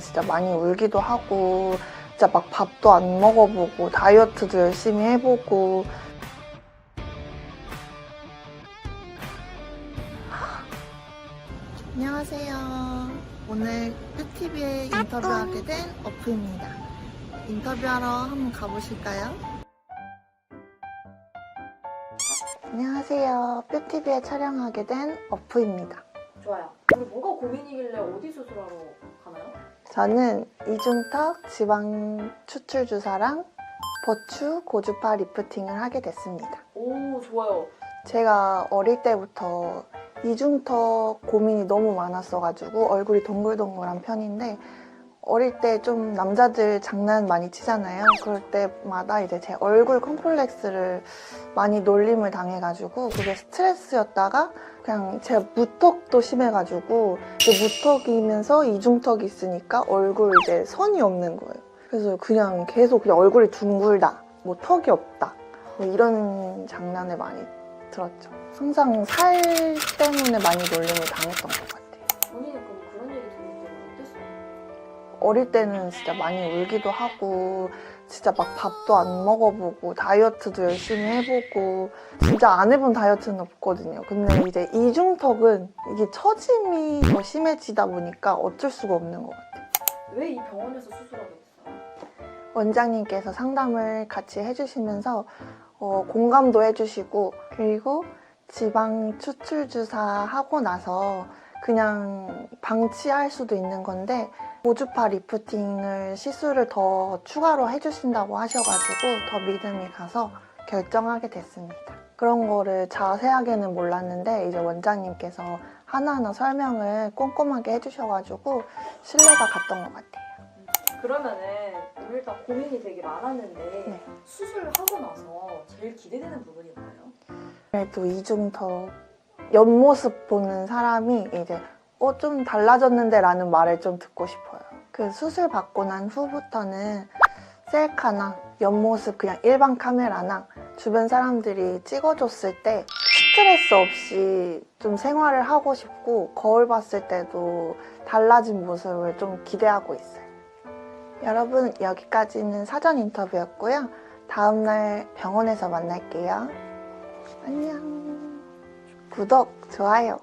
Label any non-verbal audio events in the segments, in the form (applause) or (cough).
진짜 많이 울기도 하고 진짜 막 밥도 안 먹어보고 다이어트도 열심히 해보고 안녕하세요. 오늘 큐티비에 인터뷰하게 된 어프입니다. 인터뷰하러 한번 가보실까요? 안녕하세요. 뷰티비에 촬영하게 된 어프입니다. 좋아요. 우리 뭐가 고민이길래 어디 수술하러? 저는 이중턱 지방 추출 주사랑 버추 고주파 리프팅을 하게 됐습니다. 오 좋아요. 제가 어릴 때부터 이중턱 고민이 너무 많았어가지고 얼굴이 동글동글한 편인데 어릴 때 좀 남자들 장난 많이 치잖아요. 그럴 때마다 이제 제 얼굴 컴플렉스를 많이 놀림을 당해가지고 그게 스트레스였다가 그냥 제가 무턱도 심해가지고 무턱이면서 이중턱이 있으니까 얼굴 이제 선이 없는 거예요. 그래서 그냥 계속 그냥 얼굴이 둥글다, 뭐 턱이 없다, 뭐 이런 장난을 많이 들었죠. 항상 살 때문에 많이 놀림을 당했던 것 같아요. 어릴 때는 진짜 많이 울기도 하고 진짜 막 밥도 안 먹어보고 다이어트도 열심히 해보고 진짜 안 해본 다이어트는 없거든요. 근데 이제 이중턱은 이게 처짐이 더 심해지다 보니까 어쩔 수가 없는 것 같아요. 왜 이 병원에서 수술하게 됐어요? 원장님께서 상담을 같이 해주시면서 어, 공감도 해주시고 그리고 지방 추출 주사 하고 나서 그냥 방치할 수도 있는 건데 고주파 리프팅을 시술을 더 추가로 해주신다고 하셔가지고 더 믿음이 가서 결정하게 됐습니다. 그런 거를 자세하게는 몰랐는데 이제 원장님께서 하나하나 설명을 꼼꼼하게 해주셔가지고 신뢰가 갔던 것 같아요. 그러면은 일단 고민이 되게 많았는데 네. 수술하고 나서 제일 기대되는 부분이 뭐예요? 그래도 이중턱 옆모습 보는 사람이 이제 어 좀 달라졌는데 라는 말을 좀 듣고 싶어요. 그 수술 받고 난 후부터는 셀카나 옆모습 그냥 일반 카메라나 주변 사람들이 찍어줬을 때 스트레스 없이 좀 생활을 하고 싶고 거울 봤을 때도 달라진 모습을 좀 기대하고 있어요. 여러분 여기까지는 사전 인터뷰였고요. 다음날 병원에서 만날게요. 안녕. 구독, 좋아요.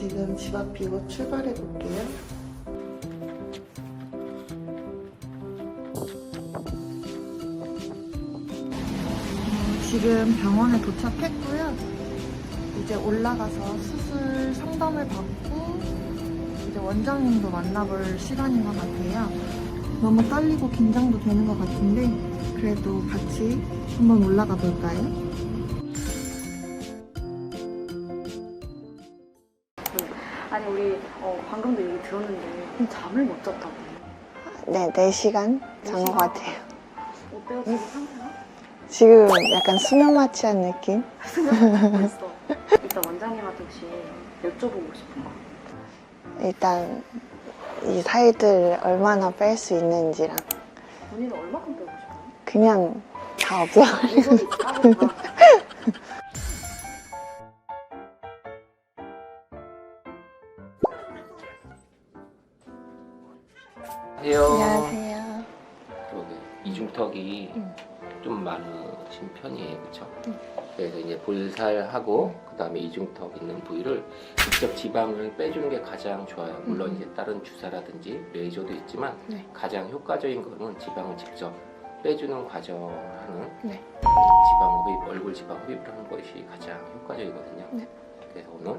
지금 집 앞이고 출발해 볼게요. 지금 병원에 도착했고요. 이제 올라가서 수술 상담을 받고 이제 원장님도 만나볼 시간인 것 같아요. 너무 떨리고 긴장도 되는 것 같은데 그래도 같이 한번 올라가 볼까요? 방금도 얘기 들었는데 잠을 못 잤다고. 네, 4시간 잔 것 같아요. 어때요 지금 상태가? 지금 약간 수면 마취한 느낌? (laughs) 됐어. 일단 원장님한테 혹시 여쭤보고 싶은 거. 일단 이 살들 얼마나 뺄 수 있는지랑 본인은 얼마큼 빼고 싶어요? 그냥 다 없애버려. 이거 까볼까? 안녕 좀 많으신 편이에요, 그렇죠? 음. 그래서 이제 볼살하고 그다음에 이중턱 있는 부위를 직접 지방을 빼주는 게 가장 좋아요. 물론 음. 이제 다른 주사라든지 레이저도 있지만 네. 가장 효과적인 거는 지방을 직접 빼주는 과정을 하는 네. 지방 흡입, 얼굴 지방 흡입을 하는 것이 가장 효과적이거든요. 네. 그래서 오늘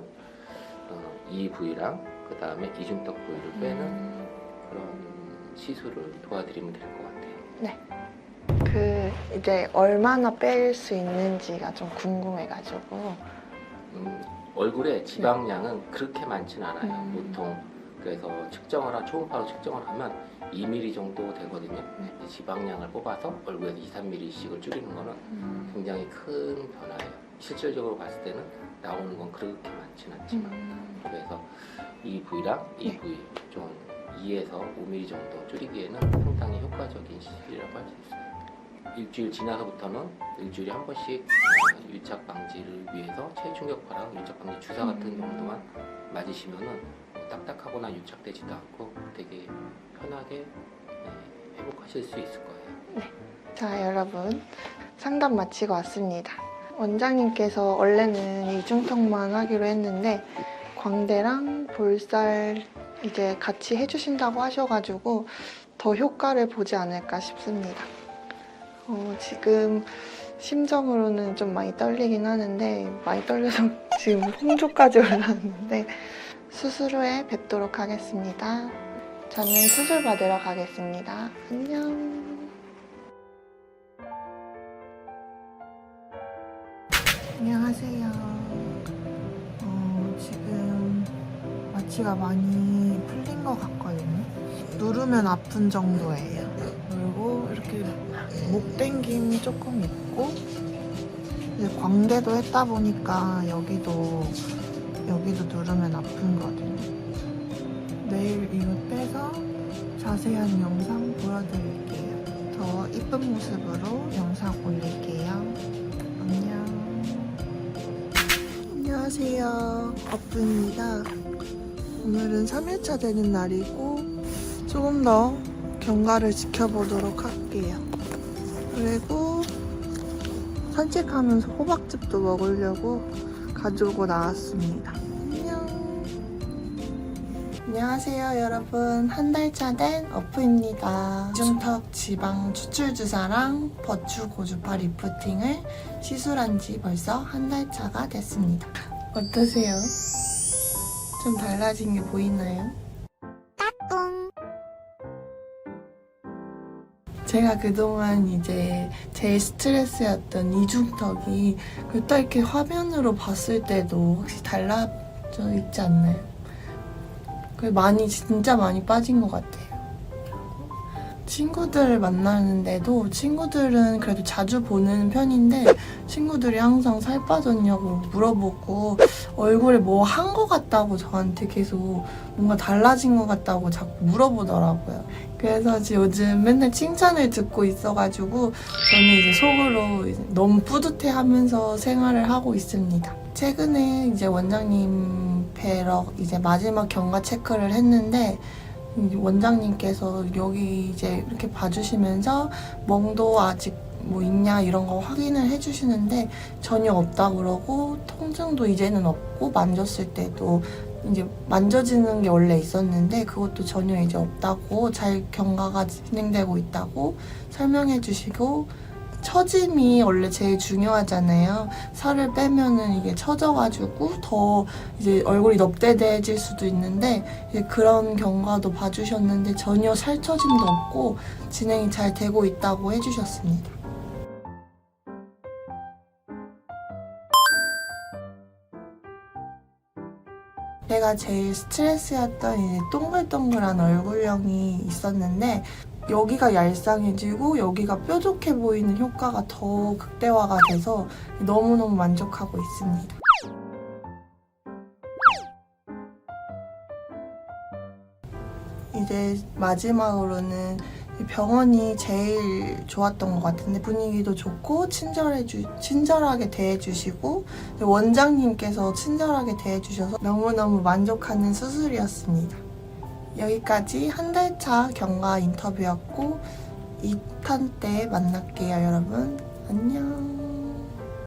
어, 이 부위랑 그 다음에 이중턱 부위를 빼는 음, 그런 시술을 도와드리면 될 것 같아요. 그 이제 얼마나 뺄 수 있는지가 좀 궁금해가지고 음, 얼굴에 지방량은 그렇게 많지는 않아요. 음. 보통 그래서 측정을 하 초음파로 측정을 하면 2mm 정도 되거든요. 네. 이 지방량을 뽑아서 얼굴에서 2, 3mm씩을 줄이는 거는 음, 굉장히 큰 변화예요. 실질적으로 봤을 때는 나오는 건 그렇게 많지는 않지만 음, 그래서 이 부위랑 이 네. 부위 좀 2에서 5mm 정도 줄이기에는 상당히 효과적인 시술이라고 할 수 있어요. 일주일 지나서부터는 일주일에 한 번씩 어, 유착 방지를 위해서 체중력파랑 유착 방지 주사 같은 음. 정도만 맞으시면은 뭐 딱딱하거나 유착되지도 않고 되게 편하게 네, 회복하실 수 있을 거예요. 자, 여러분. 상담 마치고 왔습니다. 원장님께서 원래는 이중턱만 하기로 했는데, 광대랑 볼살 이제 같이 해주신다고 하셔가지고, 더 효과를 보지 않을까 싶습니다. 어, 지금 심정으로는 좀 많이 떨리긴 하는데, 많이 떨려서 (laughs) 지금 홍조까지 올라왔는데, 수술 후에 뵙도록 하겠습니다. 저는 수술 받으러 가겠습니다. 안녕. 안녕하세요. 어, 지금 마취가 많이 풀린 것 같거든요. 누르면 아픈 정도예요. 목 당김이 조금 있고, 광대도 했다 보니까 여기도 여기도 누르면 아픈 거거든요. 내일 이거 빼서 자세한 영상 보여드릴게요. 더 이쁜 모습으로 영상 올릴게요. 안녕. 안녕하세요. 어프입니다. 오늘은 3일차 되는 날이고 조금 더 경과를 지켜보도록 할게요. 그리고 산책하면서 호박즙도 먹으려고 가지고 나왔습니다. 안녕. 안녕하세요, 여러분. 한 달 차 된 어프입니다. 이중턱 지방 추출 주사랑 버추 고주파 리프팅을 시술한 지 벌써 한 달 차가 됐습니다. 어떠세요? 좀 달라진 게 보이나요? 제가 그동안 이제 제일 스트레스였던 이중턱이 그딱 이렇게 화면으로 봤을 때도 확실히 달라져 있지 않나요? 그 많이 진짜 많이 빠진 것 같아요. 친구들을 만나는데도 친구들은 그래도 자주 보는 편인데 친구들이 항상 살 빠졌냐고 물어보고 얼굴에 뭐 한 것 같다고 저한테 계속 뭔가 달라진 것 같다고 자꾸 물어보더라고요. 그래서 요즘 맨날 칭찬을 듣고 있어가지고 저는 이제 속으로 이제 너무 뿌듯해하면서 생활을 하고 있습니다. 최근에 이제 원장님 뵈러 이제 마지막 경과 체크를 했는데 원장님께서 여기 이제 이렇게 봐주시면서 멍도 아직 뭐 있냐 이런 거 확인을 해주시는데 전혀 없다 그러고 통증도 이제는 없고 만졌을 때도 이제 만져지는 게 원래 있었는데 그것도 전혀 이제 없다고 잘 경과가 진행되고 있다고 설명해 주시고 처짐이 원래 제일 중요하잖아요. 살을 빼면은 이게 처져가지고 더 이제 얼굴이 넙대대해질 수도 있는데 그런 경과도 봐주셨는데 전혀 살 처짐도 없고 진행이 잘 되고 있다고 해주셨습니다. 제가 제일 스트레스였던 이제 동글동글한 얼굴형이 있었는데 여기가 얄쌍해지고 여기가 뾰족해 보이는 효과가 더 극대화가 돼서 너무너무 만족하고 있습니다. 이제 마지막으로는 병원이 제일 좋았던 것 같은데 분위기도 좋고 친절해주 친절하게 대해주시고 원장님께서 친절하게 대해주셔서 너무너무 만족하는 수술이었습니다. 여기까지 한 달 차 경과 인터뷰였고 2탄 때 만날게요, 여러분. 안녕.